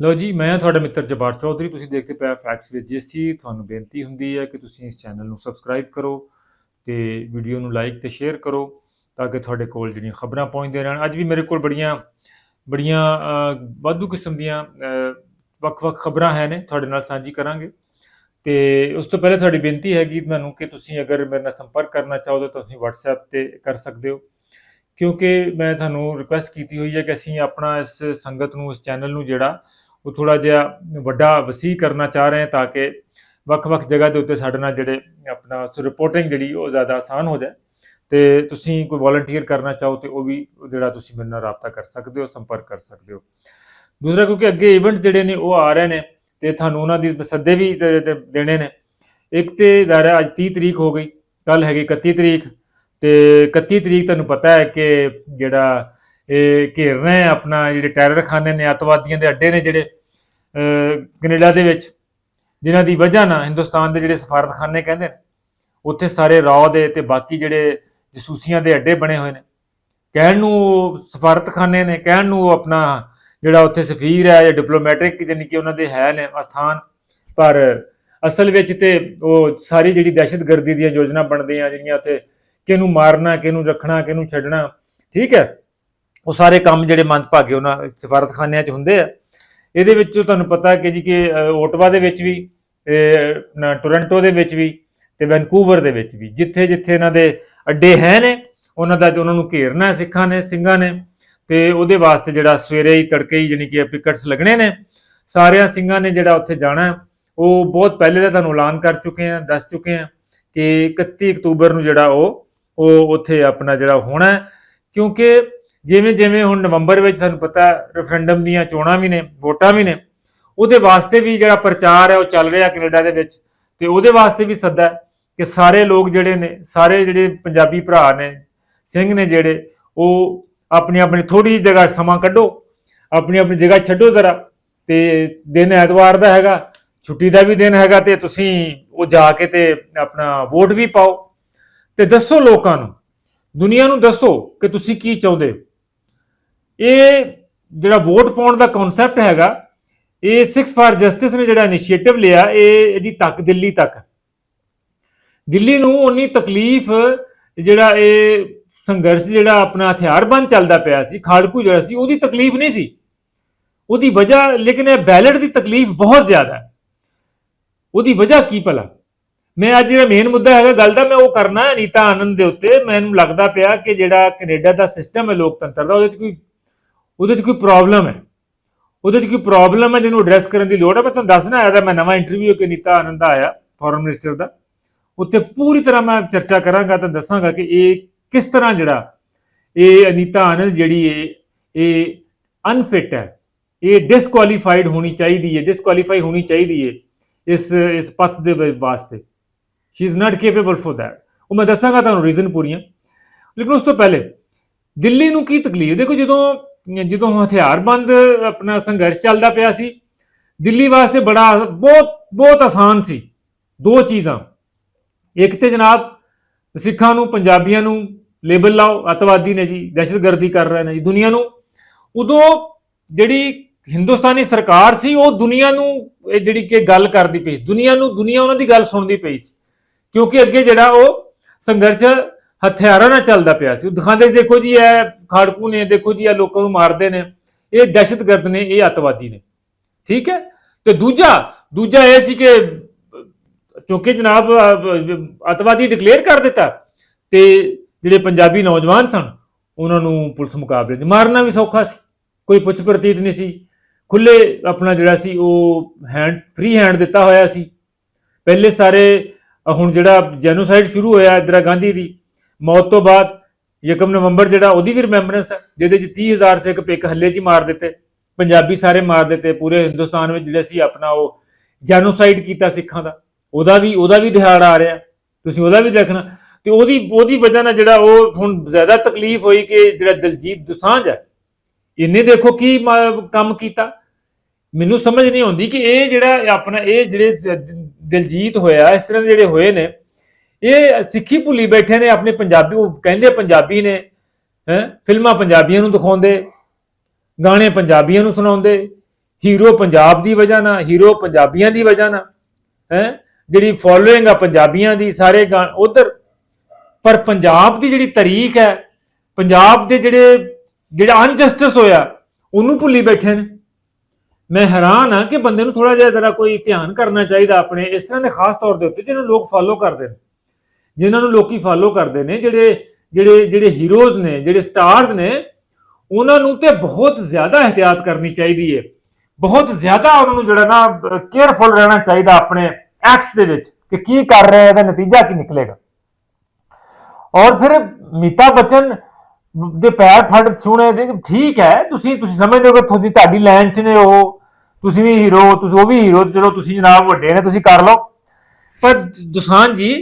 ਲੋ ਜੀ, ਮੈਂ ਤੁਹਾਡਾ ਮਿੱਤਰ ਜਬਾਰ ਚੌਧਰੀ, ਤੁਸੀਂ ਦੇਖਦੇ ਪਏ ਫੈਕਟਸ ਵਿਦ ਜੀਸੀ ਤੁਹਾਨੂੰ ਬੇਨਤੀ ਹੁੰਦੀ ਹੈ ਕਿ ਤੁਸੀਂ ਇਸ ਚੈਨਲ ਨੂੰ ਸਬਸਕ੍ਰਾਈਬ ਕਰੋ ਤੇ ਵੀਡੀਓ ਨੂੰ ਲਾਈਕ ਤੇ ਸ਼ੇਅਰ ਕਰੋ ਤਾਂ ਕਿ ਤੁਹਾਡੇ ਕੋਲ ਜਿਹੜੀਆਂ ਖਬਰਾਂ ਪਹੁੰਚਦੀਆਂ ਰਹਿਣ। ਅੱਜ ਵੀ ਮੇਰੇ ਕੋਲ ਬੜੀਆਂ ਬੜੀਆਂ ਵਾਧੂ ਕਿਸਮ ਦੀਆਂ ਵੱਖ-ਵੱਖ ਖਬਰਾਂ ਹੈ ਨੇ, ਤੁਹਾਡੇ ਨਾਲ ਸਾਂਝੀ ਕਰਾਂਗੇ। ਤੇ ਉਸ ਤੋਂ ਪਹਿਲੇ ਤੁਹਾਡੀ ਬੇਨਤੀ ਹੈਗੀ ਮੈਨੂੰ ਕਿ ਤੁਸੀਂ ਅਗਰ ਮੇਰੇ ਨਾਲ ਸੰਪਰਕ ਕਰਨਾ ਚਾਹੋ ਤਾਂ ਤੁਸੀਂ WhatsApp ਤੇ ਕਰ ਸਕਦੇ ਹੋ। ਕਿਉਂਕਿ ਮੈਂ ਤੁਹਾਨੂੰ ਰਿਕੁਐਸਟ ਕੀਤੀ ਹੋਈ ਹੈ ਕਿ ਅਸੀਂ ਆਪਣਾ ਇਸ ਸੰਗਤ ਨੂੰ, ਇਸ ਚੈਨਲ ਨੂੰ ਜਿਹੜਾ ਉਹ ਥੋੜਾ ਜਿਹਾ ਵੱਡਾ ਵਸੀ ਕਰਨਾ ਚਾਹ ਰਹੇ ਹਾਂ ਤਾਂ ਕਿ ਵੱਖ-ਵੱਖ ਜਗ੍ਹਾ ਦੇ ਉੱਤੇ ਸਾਡੇ ਨਾਲ ਜਿਹੜੇ ਆਪਣਾ ਰਿਪੋਰਟਿੰਗ ਜਿਹੜੀ ਉਹ ਜ਼ਿਆਦਾ ਆਸਾਨ ਹੋ ਜਾਏ। ਤੇ ਤੁਸੀਂ ਕੋਈ ਵੋਲੰਟੀਅਰ ਕਰਨਾ ਚਾਹੋ ਤੇ ਉਹ ਵੀ ਜਿਹੜਾ ਤੁਸੀਂ ਮੇਰੇ ਨਾਲ ਰਾਬਤਾ ਕਰ ਸਕਦੇ ਹੋ, ਸੰਪਰਕ ਕਰ ਸਕਦੇ ਹੋ। ਦੂਸਰਾ ਕਿਉਂਕਿ ਅੱਗੇ ਇਵੈਂਟ ਜਿਹੜੇ ਨੇ ਉਹ ਆ ਰਹੇ ਨੇ ਤੇ ਤੁਹਾਨੂੰ ਉਹਨਾਂ ਦੀ ਸੱਦੇ ਵੀ ਦੇਣੇ ਨੇ। ਇੱਕ ਤੇ ਜ਼ਾਹਿਰ ਅੱਜ 30 ਤਰੀਕ ਹੋ ਗਈ ਕੱਲ ਹੈਗੀ 31 ਤਰੀਕ ਤੇ 31 ਤਰੀਕ ਤੁਹਾਨੂੰ ਪਤਾ ਹੈ ਕਿ ਜਿਹੜਾ ਇਹ ਘੇਰ ਰਹੇ ਆ ਆਪਣਾ ਜਿਹੜੇ ਟੈਰਰ ਖਾਨੇ ਨੇ ਅੱਤਵਾਦੀਆਂ ਦੇ ਅੱਡੇ ਨੇ ਜਿਹੜੇ ਅਹ, ਕੈਨੇਡਾ ਦੇ ਵਿੱਚ ਜਿਨ੍ਹਾਂ ਦੀ ਵਜ੍ਹਾ ਨਾਲ ਹਿੰਦੁਸਤਾਨ ਦੇ ਜਿਹੜੇ ਸਫਾਰਤਖਾਨੇ ਕਹਿੰਦੇ ਨੇ ਉੱਥੇ ਸਾਰੇ ਰੌ ਦੇ ਤੇ ਬਾਕੀ ਜਿਹੜੇ ਜਸੂਸੀਆਂ ਦੇ ਅੱਡੇ ਬਣੇ ਹੋਏ ਨੇ। ਕਹਿਣ ਨੂੰ ਉਹ ਸਫਾਰਤਖਾਨੇ ਨੇ ਕਹਿਣ ਨੂੰ ਉਹ ਆਪਣਾ ਜਿਹੜਾ ਉੱਥੇ ਸਫੀਰ ਹੈ ਜਾਂ ਡਿਪਲੋਮੈਟਿਕ ਜਾਨੀ ਕਿ ਉਹਨਾਂ ਦੇ ਹੈ ਨੇ ਅਸਥਾਨ ਪਰ ਅਸਲ ਵਿੱਚ ਤੇ ਉਹ ਸਾਰੀ ਜਿਹੜੀ ਦਹਿਸ਼ਤਗਰਦੀ ਦੀਆਂ ਯੋਜਨਾ ਬਣਦੀਆਂ ਜਿਹੜੀਆਂ ਉੱਥੇ ਕਿਹਨੂੰ ਮਾਰਨਾ ਕਿਹਨੂੰ ਰੱਖਣਾ ਕਿਹਨੂੰ ਛੱਡਣਾ ਠੀਕ ਹੈ? ਉਹ ਸਾਰੇ ਕੰਮ ਜਿਹੜੇ ਮੰਦਭਾਗੇ ਉਹਨਾਂ ਸਫਾਰਤਖਾਨਿਆਂ 'ਚ ਹੁੰਦੇ ਆ। ਇਹਦੇ ਵਿੱਚ ਤੁਹਾਨੂੰ ਪਤਾ ਕਿ ਜੀ ਕਿ ਓਟਵਾ ਦੇ ਵਿੱਚ ਵੀ, ਤੇ, ਨਾ, ਟੋਰਾਂਟੋ ਦੇ ਵਿੱਚ ਵੀ, ਤੇ ਵੈਨਕੂਵਰ ਦੇ ਵਿੱਚ ਵੀ, ਜਿੱਥੇ ਜਿੱਥੇ ਇਹਨਾਂ ਦੇ ਅੱਡੇ ਹੈ ਨੇ, ਉਹਨਾਂ ਦਾ ਉਹਨਾਂ ਨੂੰ ਘੇਰਨਾ ਹੈ ਸਿੱਖਾਂ ਨੇ, ਸਿੰਘਾਂ ਨੇ, ਤੇ ਉਹਦੇ ਵਾਸਤੇ ਜਿਹੜਾ ਸਵੇਰੇ ਹੀ ਤੜਕੇ ਹੀ ਜਾਨੀ ਕਿ ਪਿਕਟਸ ਲੱਗਣੇ ਨੇ। ਸਾਰਿਆਂ ਸਿੰਘਾਂ ਨੇ ਜਿਹੜਾ ਉੱਥੇ ਜਾਣਾ, ਉਹ ਬਹੁਤ ਪਹਿਲੇ ਦਾ ਤੁਹਾਨੂੰ ਐਲਾਨ ਕਰ ਚੁੱਕੇ ਆ, ਦੱਸ ਚੁੱਕੇ ਆ ਕਿ 31 ਅਕਤੂਬਰ ਨੂੰ ਜਿਹੜਾ ਉਹ ਉਹ ਉੱਥੇ ਆਪਣਾ ਜਿਹੜਾ ਹੋਣਾ ਕਿਉਂਕਿ ਜਿਵੇਂ ਜਿਵੇਂ ਹੁਣ ਨਵੰਬਰ ਵਿੱਚ ਤੁਹਾਨੂੰ ਪਤਾ ਰੈਫਰੈਂਡਮ ਦੀਆਂ ਚੋਣਾਂ ਵੀ ਨੇ, ਵੋਟਾਂ ਵੀ ਨੇ, ਉਹਦੇ ਵਾਸਤੇ ਵੀ ਜਿਹੜਾ ਪ੍ਰਚਾਰ ਹੈ ਉਹ ਚੱਲ ਰਿਹਾ ਕੈਨੇਡਾ ਦੇ ਵਿੱਚ ਤੇ ਉਹਦੇ ਵਾਸਤੇ ਵੀ ਸੱਦਾ ਕਿ ਸਾਰੇ ਲੋਕ ਜਿਹੜੇ ਨੇ, ਸਾਰੇ ਜਿਹੜੇ ਪੰਜਾਬੀ ਭਰਾ ਨੇ, ਸਿੰਘ ਨੇ ਜਿਹੜੇ, ਉਹ ਆਪਣੀ ਆਪਣੀ ਥੋੜੀ ਜਿਹੀ ਜਗ੍ਹਾ ਸਮਾਂ ਕੱਢੋ, ਆਪਣੀ ਆਪਣੀ ਜਗ੍ਹਾ ਛੱਡੋ ਜ਼ਰਾ ਤੇ ਦਿਨ ਐਤਵਾਰ ਦਾ ਹੈਗਾ, ਛੁੱਟੀ ਦਾ ਵੀ ਦਿਨ ਹੈਗਾ ਤੇ ਤੁਸੀਂ ਉਹ ਜਾ ਕੇ ਤੇ ਆਪਣਾ ਵੋਟ ਵੀ ਪਾਓ ਤੇ ਦੱਸੋ ਲੋਕਾਂ ਨੂੰ, ਦੁਨੀਆ ਨੂੰ ਦੱਸੋ ਕਿ ਤੁਸੀਂ ਕੀ ਚਾਹੁੰਦੇ ਹੋ। ਇਹ ਜਿਹੜਾ ਵੋਟ ਪਾਉਣ ਦਾ ਕਨਸੈਪਟ ਹੈਗਾ, ਇਹ 6 ਫਾਰ ਜਸਟਿਸ ਨੇ ਜਿਹੜਾ ਇਨੀਸ਼ੀਏਟਿਵ ਲਿਆ, ਇਹ ਇਹਦੀ ਤੱਕ, ਦਿੱਲੀ ਤੱਕ। ਦਿੱਲੀ ਨੂੰ ਉਨੀ ਤਕਲੀਫ, ਜਿਹੜਾ ਇਹ ਸੰਘਰਸ਼ ਜਿਹੜਾ ਆਪਣਾ ਹਥਿਆਰਬੰਦ ਚੱਲਦਾ ਪਿਆ ਸੀ, ਖਾੜਕੂ ਜਿਹੜਾ ਸੀ, ਉਹਦੀ ਤਕਲੀਫ ਨਹੀਂ ਸੀ। ਉਹਦੀ ਵਜ੍ਹਾ, ਲੇਕਿਨ ਇਹ ਬੈਲਟ ਦੀ ਤਕਲੀਫ ਬਹੁਤ ਜ਼ਿਆਦਾ। ਹੈ ਉਹਦੀ ਵਜ੍ਹਾ ਕੀ ਭਲਾ? ਮੈਂ ਅੱਜ ਜਿਹੜਾ ਮੇਨ ਮੁੱਦਾ ਹੈਗਾ, ਗੱਲ ਦਾ ਮੈਂ ਉਹ ਕਰਨਾ ਅਨੀਤਾ ਆਨੰਦ ਦੇ ਉੱਤੇ। ਮੈਨੂੰ ਲੱਗਦਾ ਪਿਆ ਕਿ ਜਿਹੜਾ ਕੈਨੇਡਾ ਦਾ ਸਿਸਟਮ ਹੈ, ਲੋਕਤੰਤਰ ਦਾ, ਉਹਦੇ 'ਚ ਕੋਈ ਉਹਦੇ 'ਚ ਕੋਈ ਪ੍ਰੋਬਲਮ ਹੈ। ਉਹਦੇ 'ਚ ਕੋਈ ਪ੍ਰੋਬਲਮ ਹੈ ਜਿਹਨੂੰ ਐਡਰੈਸ ਕਰਨ ਦੀ ਲੋੜ ਹੈ। ਮੈਂ ਤੁਹਾਨੂੰ ਦੱਸਣਾ ਆਇਆ ਦਾ ਮੈਂ ਨਵਾਂ ਇੰਟਰਵਿਊ ਕਿ ਨੀਤਾ ਆਨੰਦ ਦਾ ਆਇਆ ਫੋਰਨ ਮਿਨਿਸਟਰ ਦਾ। ਉੱਤੇ ਪੂਰੀ ਤਰ੍ਹਾਂ ਮੈਂ ਚਰਚਾ ਕਰਾਂਗਾ ਤਾਂ ਦੱਸਾਂਗਾ ਕਿ ਇਹ ਕਿਸ ਤਰ੍ਹਾਂ ਜਿਹੜਾ ਇਹ ਅਨੀਤਾ ਆਨੰਦ ਜਿਹੜੀ ਇਹ ਇਹ ਅਨਫਿਟ ਹੈ। ਇਹ ਡਿਸਕੁਆਲੀਫਾਈਡ ਹੋਣੀ ਚਾਹੀਦੀ ਹੈ ਡਿਸਕੁਆਲੀਫਾਈ ਹੋਣੀ ਚਾਹੀਦੀ ਹੈ ਇਸ ਇਸ ਪੱਥ ਦੇ ਵਾਸਤੇ। She is not capable for that ਉਹ ਮੈਂ ਦੱਸਾਂਗਾ ਤੁਹਾਨੂੰ ਰੀਜ਼ਨ ਪੂਰੀਆਂ। ਲੇਕਿਨ ਉਸ ਤੋਂ ਪਹਿਲੇ, ਦਿੱਲੀ ਨੂੰ ਕੀ ਤਕਲੀਫ? ਦੇਖੋ ਜਦੋਂ ਜਦੋਂ ਹਥਿਆਰਬੰਦ ਆਪਣਾ ਸੰਘਰਸ਼ ਚੱਲਦਾ ਪਿਆ ਸੀ, ਦਿੱਲੀ ਵਾਸਤੇ ਬੜਾ ਬਹੁਤ ਬਹੁਤ ਆਸਾਨ ਸੀ, ਦੋ ਚੀਜ਼ਾਂ। ਇੱਕ ਤੇ ਜਨਾਬ, ਸਿੱਖਾਂ ਨੂੰ, ਪੰਜਾਬੀਆਂ ਨੂੰ ਲੇਬਲ ਲਾਓ, ਅਤਵਾਦੀ ਨੇ ਜੀ, ਦਹਿਸ਼ਤਗਰਦੀ ਕਰ ਰਹੇ ਨੇ ਜੀ, ਦੁਨੀਆ ਨੂੰ। ਉਦੋਂ ਜਿਹੜੀ ਹਿੰਦੁਸਤਾਨੀ ਸਰਕਾਰ ਸੀ, ਉਹ ਦੁਨੀਆ ਨੂੰ, ਇਹ ਜਿਹੜੀ ਕਿ ਗੱਲ ਕਰਦੀ ਪਈ ਦੁਨੀਆ ਨੂੰ, ਦੁਨੀਆ ਉਹਨਾਂ ਦੀ ਗੱਲ ਸੁਣਦੀ ਪਈ ਸੀ। ਕਿਉਂਕਿ ਅੱਗੇ ਜਿਹੜਾ ਉਹ ਸੰਘਰਸ਼ ਹਥਿਆਰਾਂ ਨਾਲ ਚੱਲਦਾ ਪਿਆ ਸੀ। ਉਹ ਦਿਖਾਉਂਦੇ ਸੀ, ਦੇਖੋ ਜੀ ਇਹ ਖਾੜਕੂ ਨੇ ਦੇਖੋ ਜੀ ਇਹ ਲੋਕਾਂ ਨੂੰ ਮਾਰਦੇ ਨੇ। ਇਹ ਦਹਿਸ਼ਤਗਰਦ ਨੇ ਇਹ ਅਤਵਾਦੀ ਨੇ। ਠੀਕ ਹੈ? ਤੇ ਦੂਜਾ ਦੂਜਾ ਇਹ ਸੀ ਕਿ ਚੁੱਕੇ ਜਨਾਬ ਅ, ਅਤਵਾਦੀ ਡਿਕਲੇਅਰ ਕਰ ਦਿੱਤਾ ਤੇ ਜਿਹੜੇ ਪੰਜਾਬੀ ਨੌਜਵਾਨ ਸਨ ਉਹਨਾਂ ਨੂੰ ਪੁਲਿਸ ਮੁਕਾਬਲੇ 'ਚ ਮਾਰਨਾ ਵੀ ਸੌਖਾ ਸੀ। ਕੋਈ ਪੁੱਛ ਪ੍ਰਤੀਤ ਨਹੀਂ ਸੀ। ਖੁੱਲੇ ਆਪਣਾ ਜਿਹੜਾ ਸੀ ਉਹ ਹੈਂਡ ਫ੍ਰੀ ਹੈਂਡ ਦਿੱਤਾ ਹੋਇਆ ਸੀ। ਪਹਿਲੇ ਸਾਰੇ ਹੁਣ ਜਿਹੜਾ ਜੈਨੋਸਾਈਡ ਸ਼ੁਰੂ ਹੋਇਆ ਇੰਦਰਾ ਗਾਂਧੀ ਦੀ ਮੌਤ ਤੋਂ ਬਾਅਦ ਯਕਮ ਨਵੰਬਰ ਜਿਹੜਾ ਉਹਦੀ ਵੀ ਰਿਮੈਂਬਰੈਂਸ ਹੈ, ਜਿਹਦੇ 'ਚ 30000 ਸਿੱਖ ਪਿੱਕ ਹੱਲੇ 'ਚ ਹੀ ਮਾਰ ਦਿੱਤੇ, ਪੰਜਾਬੀ ਸਾਰੇ ਮਾਰ ਦਿੱਤੇ, ਪੂਰੇ ਹਿੰਦੁਸਤਾਨ ਵਿੱਚ ਜਿਹੜੇ ਸੀ ਆਪਣਾ ਉਹ ਜੈਨੋਸਾਈਡ ਕੀਤਾ ਸਿੱਖਾਂ ਦਾ। ਉਹਦਾ ਵੀ ਉਹਦਾ ਵੀ ਦਿਹਾੜਾ ਆ ਰਿਹਾ। ਤੁਸੀਂ ਉਹਦਾ ਵੀ ਦੇਖਣਾ। ਤੇ ਉਹਦੀ ਉਹਦੀ ਵਜ੍ਹਾ ਨਾਲ ਜਿਹੜਾ ਉਹ ਹੁਣ ਜ਼ਿਆਦਾ ਤਕਲੀਫ ਹੋਈ ਕਿ ਜਿਹੜਾ ਦਲਜੀਤ ਦੁਸਾਂਝ ਹੈ, ਇਹਨੇ ਦੇਖੋ ਕੀ ਕੰਮ ਕੀਤਾ। ਮੈਨੂੰ ਸਮਝ ਨਹੀਂ ਆਉਂਦੀ ਕਿ ਇਹ ਜਿਹੜਾ ਆਪਣਾ, ਇਹ ਜਿਹੜੇ ਦ- ਦਿਲਜੀਤ ਹੋਇਆ, ਇਸ ਤਰ੍ਹਾਂ ਦੇ ਜਿਹੜੇ ਹੋਏ ਨੇ ਇਹ ਸਿੱਖੀ ਭੁੱਲੀ ਬੈਠੇ ਨੇ, ਆਪਣੇ ਪੰਜਾਬੀ, ਉਹ ਕਹਿੰਦੇ ਪੰਜਾਬੀ ਨੇ, ਹੈ, ਫਿਲਮਾਂ ਪੰਜਾਬੀਆਂ ਨੂੰ ਦਿਖਾਉਂਦੇ, ਗਾਣੇ ਪੰਜਾਬੀਆਂ ਨੂੰ ਸੁਣਾਉਂਦੇ, ਹੀਰੋ ਪੰਜਾਬ ਦੀ ਵਜ੍ਹਾ ਨਾਲ, ਹੀਰੋ ਪੰਜਾਬੀਆਂ ਦੀ ਵਜ੍ਹਾ ਨਾਲ, ਹੈ, ਜਿਹੜੀ ਫੋਲੋਇੰਗ ਆ ਪੰਜਾਬੀਆਂ ਦੀ, ਸਾਰੇ ਗਾਣ ਉਧਰ, ਪਰ ਪੰਜਾਬ ਦੀ ਜਿਹੜੀ ਤਾਰੀਖ ਹੈ, ਪੰਜਾਬ ਦੇ ਜਿਹੜੇ, ਜਿਹੜਾ ਅਨਜਸਟਿਸ ਹੋਇਆ, ਉਹਨੂੰ ਭੁੱਲੀ ਬੈਠੇ ਨੇ। ਮੈਂ ਹੈਰਾਨ ਆ ਕਿ ਬੰਦੇ ਨੂੰ ਥੋੜਾ ਜਿਹਾ ਜ਼ਰਾ ਕੋਈ ਧਿਆਨ ਕਰਨਾ ਚਾਹੀਦਾ ਆਪਣੇ, ਇਸ ਤਰ੍ਹਾਂ ਦੇ ਖਾਸ ਤੌਰ ਦੇ ਉੱਤੇ, ਜਿਹਨੂੰ ਲੋਕ ਫਾਲੋ ਕਰਦੇ ਨੇ। ਜਿਨ੍ਹਾਂ ਨੂੰ ਲੋਕੀ ਫਾਲੋ ਕਰਦੇ ਨੇ, ਜਿਹੜੇ ਜਿਹੜੇ ਜਿਹੜੇ ਹੀਰੋਜ਼ ਨੇ, ਜਿਹੜੇ ਸਟਾਰਸ ਨੇ, ਉਹਨਾਂ ਨੂੰ ਤੇ ਬਹੁਤ ਜ਼ਿਆਦਾ ਇhtiyat ਕਰਨੀ ਚਾਹੀਦੀ ਹੈ ਬਹੁਤ ਜ਼ਿਆਦਾ ਉਹਨਾਂ ਨੂੰ ਜਿਹੜਾ ਨਾ ਕੇਅਰਫੁਲ ਰਹਿਣਾ ਚਾਹੀਦਾ ਆਪਣੇ ਐਕਟਸ ਦੇ ਵਿੱਚ ਕਿ ਕੀ ਕਰ ਰਿਹਾ ਹੈ, ਇਹਦਾ ਨਤੀਜਾ ਕੀ ਨਿਕਲੇਗਾ। ਔਰ ਫਿਰ ਮੀਤਾ ਬਚਨ ਦੇ ਪੈਰ ਫੜ ਛੂਣੇ ਦੇ, ਠੀਕ ਹੈ, ਤੁਸੀਂ ਤੁਸੀਂ ਸਮਝਦੇ ਹੋ ਕਿ ਤੁਹਾਡੀ ਤੁਹਾਡੀ ਲਾਈਨ 'ਚ ਨੇ ਉਹ, ਤੁਸੀਂ ਵੀ ਹੀਰੋ ਤੁਸੀਂ ਉਹ ਵੀ ਹੀਰੋ ਚਲੋ ਤੁਸੀਂ ਜਨਾਬ ਵੱਡੇ ਨੇ, ਤੁਸੀਂ ਕਰ ਲਓ। ਪਰ ਦੁਸਾਨ ਜੀ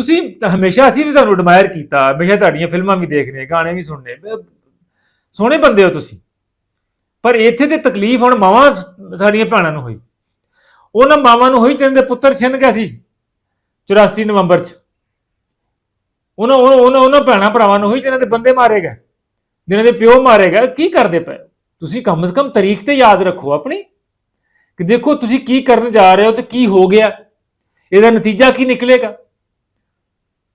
ਤੁਸੀਂ ਹਮੇਸ਼ਾ ਅਸੀਂ ਵੀ ਤੁਹਾਨੂੰ ਐਡਮਾਇਰ ਕੀਤਾ, ਹਮੇਸ਼ਾ ਤੁਹਾਡੀਆਂ ਫਿਲਮਾਂ ਵੀ ਦੇਖਨੇ ਗਾਣੇ ਵੀ ਸੁਣਨੇ ਬ- ਸੋਹਣੇ ਬੰਦੇ ਹੋ ਤੁਸੀਂ। ਪਰ ਇੱਥੇ ਤੇ ਤਕਲੀਫ ਹੁਣ ਮਾਵਾਂ ਸਾਡੀਆਂ ਭੈਣਾਂ ਨੂੰ ਹੋਈ। ਉਹਨਾਂ ਮਾਵਾਂ ਨੂੰ ਹੋਈ ਜਿਹਨਾਂ ਦੇ ਪੁੱਤਰ ਛਿੰਨ ਗਿਆ ਸੀ 84 ਨਵੰਬਰ 'ਚ। ਉਹਨਾਂ ਉਹਨਾਂ ਉਹਨਾਂ ਉਹਨਾਂ ਭੈਣਾਂ ਭਰਾਵਾਂ ਨੂੰ ਹੋਈ ਜਿਹਨਾਂ ਦੇ ਬੰਦੇ ਮਾਰੇ ਗਏ। ਜਿਹਨਾਂ ਦੇ ਪਿਓ ਮਾਰੇ ਗਏ। ਕੀ ਕਰਦੇ ਪਏ ਹੋ? ਤੁਸੀਂ ਕਮ ਸੇ ਕਮ ਤਾਰੀਖ ਤੇ ਯਾਦ ਰੱਖੋ ਆਪਣੀ। ਕਿ ਦੇਖੋ ਤੁਸੀਂ ਕੀ ਕਰਨ ਜਾ ਰਹੇ ਹੋ ਤੇ ਕੀ ਹੋ ਗਿਆ। ਇਹਦਾ ਨਤੀਜਾ ਕੀ ਨਿਕਲੇਗਾ?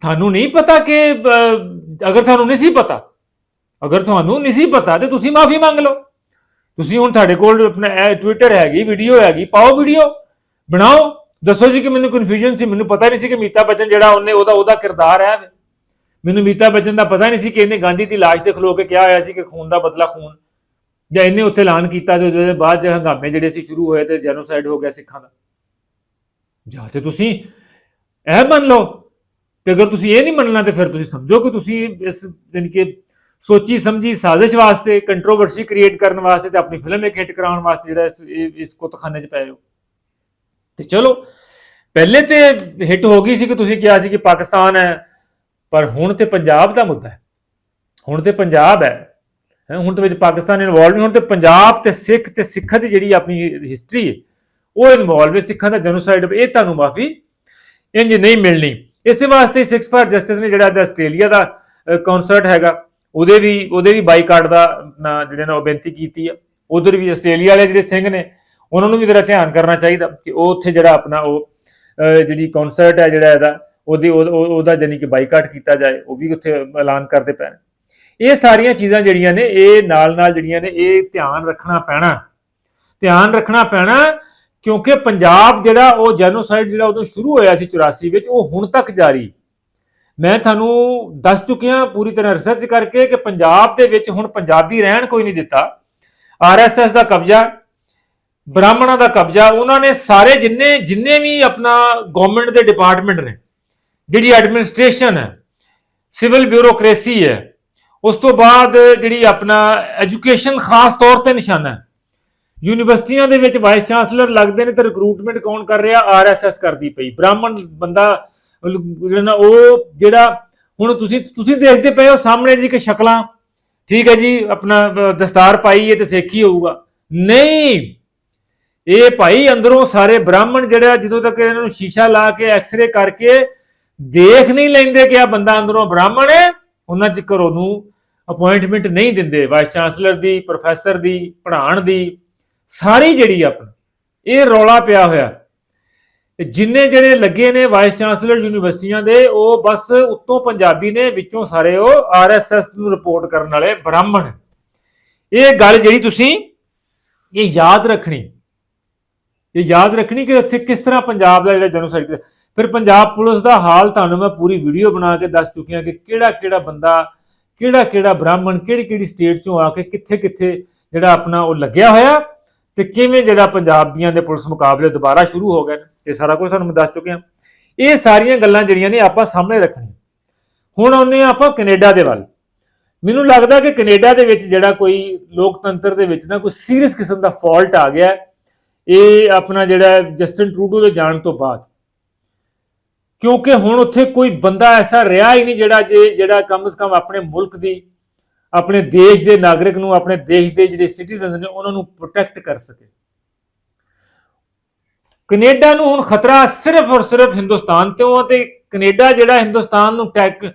ਤੁਹਾਨੂੰ ਨਹੀਂ ਪਤਾ ਕਿ ਅਗਰ ਤੁਹਾਨੂੰ ਨਹੀਂ ਸੀ ਪਤਾ, ਅਗਰ ਤੁਹਾਨੂੰ ਨਹੀਂ ਸੀ ਪਤਾ ਤੇ ਤੁਸੀਂ ਮਾਫੀ ਮੰਗ ਲਓ। ਤੁਸੀਂ ਹੁਣ ਤੁਹਾਡੇ ਕੋਲ ਆਪਣਾ ਟਵਿੱਟਰ ਹੈਗੀ ਵੀਡੀਓ ਹੈਗੀ, ਪਾਓ ਵੀਡੀਓ ਬਣਾਓ। ਦੱਸੋ ਜੀ ਕਿ ਮੈਨੂੰ ਕਨਫਿਊਜ਼ਨ ਸੀ, ਮੈਨੂੰ ਪਤਾ ਨਹੀਂ ਸੀ ਕਿ ਮੀਤਾ ਬਚਨ ਜਿਹੜਾ ਉਹਨੇ ਉਹਦਾ ਉਹਦਾ ਕਿਰਦਾਰ ਹੈ। ਮੈਨੂੰ ਮੀਤਾ ਬਚਨ ਦਾ ਪਤਾ ਨਹੀਂ ਸੀ ਕਿ ਇਹਨੇ ਗਾਂਧੀ ਦੀ ਲਾਸ਼ ਤੇ ਖਲੋ ਕੇ ਕਿਹਾ ਹੋਇਆ ਸੀ ਕਿ ਖੂਨ ਦਾ ਬਦਲਾ ਖੂਨ, ਜਾਂ ਇਹਨੇ ਉੱਥੇ ਐਲਾਨ ਕੀਤਾ ਤੇ ਉਹਦੇ ਬਾਅਦ ਜੇ ਹੰਗਾਮੇ ਜਿਹੜੇ ਸੀ ਸ਼ੁਰੂ ਹੋਏ ਤੇ ਜੈਨੋਸਾਈਡ ਹੋ ਗਿਆ ਸਿੱਖਾਂ ਦਾ। ਜਾਂ ਤੇ ਤੁਸੀਂ ਇਹ ਮੰਨ ਲਓ ਤੇ ਅਗਰ ਤੁਸੀਂ ਇਹ ਨਹੀਂ ਮੰਨਣਾ ਤੇ ਫਿਰ ਤੁਸੀਂ ਸਮਝੋ ਕਿ ਤੁਸੀਂ ਇਸ ਯਾਨੀ ਕਿ ਸੋਚੀ ਸਮਝੀ ਸਾਜ਼ਿਸ਼ ਵਾਸਤੇ ਕੰਟਰੋਵਰਸੀ ਕ੍ਰੀਏਟ ਕਰਨ ਵਾਸਤੇ ਤੇ ਆਪਣੀ ਫਿਲਮ ਇੱਕ ਹਿੱਟ ਕਰਾਉਣ ਵਾਸਤੇ ਜਿਹੜਾ ਇਸ, ਇਹ- ਇਸ ਕੁੱਤਖਾਨੇ 'ਚ ਪਏ ਹੋ। ਤੇ ਚਲੋ, ਪਹਿਲੇ ਤੇ ਹਿੱਟ ਹੋ ਗਈ ਸੀ ਕਿ ਤੁਸੀਂ ਕਿਹਾ ਸੀ ਕਿ ਪਾਕਿਸਤਾਨ ਹੈ, ਪਰ ਹੁਣ ਤੇ ਪੰਜਾਬ ਦਾ ਮੁੱਦਾ ਹੈ। ਹੁਣ ਤੇ ਪੰਜਾਬ ਹੈ। ਹੁਣ ਤੇ ਵਿੱਚ ਪਾਕਿਸਤਾਨ ਇਨਵੋਲਵ ਨਹੀਂ, ਹੁਣ ਤੇ ਪੰਜਾਬ ਤੇ ਸਿੱਖ ਤੇ ਸਿੱਖਾਂ ਦੀ ਜਿਹੜੀ ਆਪਣੀ ਹਿਸਟਰੀ ਹੈ, ਉਹ ਇਨਵੋਲਵ ਹੈ। ਸਿੱਖਾਂ ਦਾ ਜੈਨੋਸਾਈਡ ਇਹ ਤੁਹਾਨੂੰ ਮਾਫੀ ਇੰਜ ਨਹੀਂ ਮਿਲਣੀ। ਇਸੇ ਵਾਸਤੇ ਸਿਕਸ ਫਾਰ ਜਸਟਿਸ ਨੇ ਜਿਹੜਾ ਅੱਜ ਆਸਟ੍ਰੇਲੀਆ ਦਾ ਕਨਸਰਟ ਹੈਗਾ, ਉਹਦੇ ਵੀ ਉਹਦੇ ਵੀ ਬਾਈਕਾਟ ਦਾ ਨਾ ਜਿਹੜੇ ਨੇ ਉਹ ਬੇਨਤੀ ਕੀਤੀ ਆ। ਉਧਰ ਵੀ ਆਸਟ੍ਰੇਲੀਆ ਵਾਲੇ ਜਿਹੜੇ ਸਿੰਘ ਨੇ, ਉਹਨਾਂ ਨੂੰ ਵੀ ਜਰਾ ਧਿਆਨ ਕਰਨਾ ਚਾਹੀਦਾ ਕਿ ਉਹ ਉੱਥੇ ਜਿਹੜਾ ਆਪਣਾ ਉਹ ਜਿਹੜੀ ਕਨਸਰਟ ਹੈ ਜਿਹੜਾ ਇਹਦਾ, ਉਹਦੀ ਉਹਦਾ ਜਾਨੀ ਕਿ ਬਾਈਕਾਟ ਕੀਤਾ ਜਾਏ, ਉਹ ਵੀ ਉੱਥੇ ਐਲਾਨ ਕਰਦੇ ਪੈਣ। ਇਹ ਸਾਰੀਆਂ ਚੀਜ਼ਾਂ ਜਿਹੜੀਆਂ ਨੇ, ਇਹ ਨਾਲ ਨਾਲ ਜਿਹੜੀਆਂ ਨੇ, ਇਹ ਧਿਆਨ ਰੱਖਣਾ ਪੈਣਾ। ਧਿਆਨ ਰੱਖਣਾ ਪੈਣਾ ਕਿਉਂਕਿ ਪੰਜਾਬ ਜਿਹੜਾ ਉਹ ਜੈਨੋਸਾਈਡ ਜਿਹੜਾ ਉਦੋਂ ਸ਼ੁਰੂ ਹੋਇਆ ਸੀ 84 ਵਿੱਚ, ਉਹ ਹੁਣ ਤੱਕ ਜਾਰੀ। ਮੈਂ ਤੁਹਾਨੂੰ ਦੱਸ ਚੁੱਕਿਆ ਪੂਰੀ ਤਰ੍ਹਾਂ ਰਿਸਰਚ ਕਰਕੇ ਕਿ ਪੰਜਾਬ ਦੇ ਵਿੱਚ ਹੁਣ ਪੰਜਾਬੀ ਰਹਿਣ ਕੋਈ ਨਹੀਂ ਦਿੱਤਾ। ਆਰਐਸਐਸ ਦਾ ਕਬਜ਼ਾ, ਬ੍ਰਾਹਮਣਾਂ ਦਾ ਕਬਜ਼ਾ, ਉਹਨਾਂ ਨੇ ਸਾਰੇ ਜਿੰਨੇ ਜਿੰਨੇ ਵੀ ਆਪਣਾ ਗਵਰਨਮੈਂਟ ਦੇ ਡਿਪਾਰਟਮੈਂਟ ਨੇ, ਜਿਹੜੀ ਐਡਮਿਨਿਸਟ੍ਰੇਸ਼ਨ ਹੈ ਸਿਵਲ ਬਿਊਰੋਕ੍ਰੇਸੀ ਹੈ, ਉਸ ਤੋਂ ਬਾਅਦ ਜਿਹੜੀ ਆਪਣਾ ਐਜੂਕੇਸ਼ਨ ਖਾਸ ਤੌਰ ਤੇ ਨਿਸ਼ਾਨਾ ਹੈ ਯੂਨੀਵਰਸਿਟੀਆਂ ਦੇ ਵਿੱਚ ਵਾਈਸ ਚਾਂਸਲਰ ਲੱਗਦੇ ਨੇ ਤੇ ਰਿਕਰੂਟਮੈਂਟ ਕੌਣ ਕਰ ਰਿਹਾ? ਆਰਐਸਐਸ ਕਰਦੀ ਪਈ। ਬ੍ਰਾਹਮਣ ਬੰਦਾ, ਜਿਹੜਾ ਨਾ ਉਹ ਜਿਹੜਾ ਹੁਣ ਤੁਸੀਂ ਤੁਸੀਂ ਦੇਖਦੇ ਪਏ ਹੋ ਸਾਹਮਣੇ ਜੀ ਕਿ ਸ਼ਕਲਾਂ। ਠੀਕ ਹੈ ਜੀ, ਆਪਣਾ ਦਸਤਾਰ ਪਾਈ ਹੈ ਤੇ ਸੇਖੀ ਹੋਊਗਾ। ਨਹੀਂ! ਇਹ ਭਾਈ ਅੰਦਰੋਂ ਸਾਰੇ ਬ੍ਰਾਹਮਣ ਜਿਹੜਾ ਜਦੋਂ ਤੱਕ ਇਹਨਾਂ ਨੂੰ ਸ਼ੀਸ਼ਾ ਲਾ ਕੇ ਐਕਸ-ਰੇ ਕਰਕੇ ਦੇਖ ਨਹੀਂ ਲੈਂਦੇ ਕਿ ਆ ਬੰਦਾ ਅੰਦਰੋਂ ਬ੍ਰਾਹਮਣ ਹੈ, ਉਹਨਾਂ ਚਿਕਰ ਉਹਨੂੰ ਅਪਾਇੰਟਮੈਂਟ ਨਹੀਂ ਦਿੰਦੇ। ਵਾਈਸ ਚਾਂਸਲਰ ਦੀ ਪ੍ਰੋਫੈਸਰ ਦੀ, ਪੜ੍ਹਾਉਣ ਦੀ। ਸਾਰੀ ਜਿਹੜੀ ਆਪਣੀ, ਇਹ ਰੌਲਾ ਪਿਆ ਹੋਇਆ। ਜਿੰਨੇ ਜਿਹੜੇ ਲੱਗੇ ਨੇ ਵਾਈਸ ਚਾਂਸਲਰ ਯੂਨੀਵਰਸਿਟੀਆਂ ਦੇ, ਉਹ ਬਸ ਉੱਤੋਂ ਪੰਜਾਬੀ ਨੇ, ਵਿੱਚੋਂ ਸਾਰੇ ਉਹ ਆਰਐਸਐਸ ਨੂੰ ਰਿਪੋਰਟ ਕਰਨ ਵਾਲੇ ਬ੍ਰਾਹਮਣ। ਇਹ ਗੱਲ ਜਿਹੜੀ ਤੁਸੀਂ, ਇਹ ਯਾਦ ਰੱਖਣੀ। ਇਹ ਯਾਦ ਰੱਖਣੀ ਕਿ ਉੱਥੇ ਕਿਸ ਤਰ੍ਹਾਂ ਪੰਜਾਬ ਦਾ ਜਿਹੜਾ ਜਨੋਸਾਈਡ ਫਿਰ ਪੰਜਾਬ ਪੁਲਿਸ ਦਾ ਹਾਲ ਤੁਹਾਨੂੰ ਮੈਂ ਪੂਰੀ ਵੀਡੀਓ ਬਣਾ ਕੇ ਦੱਸ ਚੁੱਕਿਆ ਕਿ ਕਿਹੜਾ ਕਿਹੜਾ ਬੰਦਾ ਕਿਹੜਾ ਕਿਹੜਾ ਬ੍ਰਾਹਮਣ ਕਿਹੜੀ ਕਿਹੜੀ ਸਟੇਟ ਚੋਂ ਆ ਕੇ ਕਿੱਥੇ ਕਿੱਥੇ ਜਿਹੜਾ ਆਪਣਾ ਉਹ ਲੱਗਿਆ ਹੋਇਆ। ਤੇ ਕਿਵੇਂ ਜਿਹੜਾ ਪੰਜਾਬੀਆਂ ਦੇ ਪੁਲਿਸ ਮੁਕਾਬਲੇ ਦੁਬਾਰਾ ਸ਼ੁਰੂ ਹੋ ਗਏ ਨੇ, ਇਹ ਸਾਰਾ ਕੁਝ ਤੁਹਾਨੂੰ ਮੈਂ ਦੱਸ ਚੁੱਕਿਆ। ਇਹ ਸਾਰੀਆਂ ਗੱਲਾਂ ਜਿਹੜੀਆਂ ਨੇ ਆਪਾਂ ਸਾਹਮਣੇ ਰੱਖਣੀਆਂ। ਹੁਣ ਆਉਂਦੇ ਹਾਂ ਆਪਾਂ ਕੈਨੇਡਾ ਦੇ ਵੱਲ। ਮੈਨੂੰ ਲੱਗਦਾ ਕਿ ਕੈਨੇਡਾ ਦੇ ਵਿੱਚ ਜਿਹੜਾ ਕੋਈ ਲੋਕਤੰਤਰ ਦੇ ਵਿੱਚ ਨਾ ਕੋਈ ਸੀਰੀਅਸ ਕਿਸਮ ਦਾ ਫਾਲਟ ਆ ਗਿਆ ਇਹ ਆਪਣਾ ਜਿਹੜਾ ਜਸਟਨ ਟਰੂਡੋ ਦੇ ਜਾਣ ਤੋਂ ਬਾਅਦ। ਕਿਉਂਕਿ ਹੁਣ ਉੱਥੇ ਕੋਈ ਬੰਦਾ ਐਸਾ ਰਿਹਾ ਹੀ ਨਹੀਂ ਜਿਹੜਾ ਜੇ ਜਿਹੜਾ ਕਮ ਸੇ ਕਮ ਆਪਣੇ ਮੁਲਕ ਦੀ ਆਪਣੇ ਦੇਸ਼ ਦੇ ਨਾਗਰਿਕ ਨੂੰ, ਆਪਣੇ ਦੇਸ਼ ਦੇ ਜਿਹੜੇ ਸਿਟੀਜ਼ਨਸ ਨੇ, ਉਹਨਾਂ ਨੂੰ ਪ੍ਰੋਟੈਕਟ ਕਰ ਸਕੇ। ਕੈਨੇਡਾ ਨੂੰ ਹੁਣ ਖਤਰਾ ਸਿਰਫ ਔਰ ਸਿਰਫ ਹਿੰਦੁਸਤਾਨ ਤੋਂ ਆ ਤੇ ਕੈਨੇਡਾ ਜਿਹੜਾ ਹਿੰਦੁਸਤਾਨ ਨੂੰ ਟੈਕ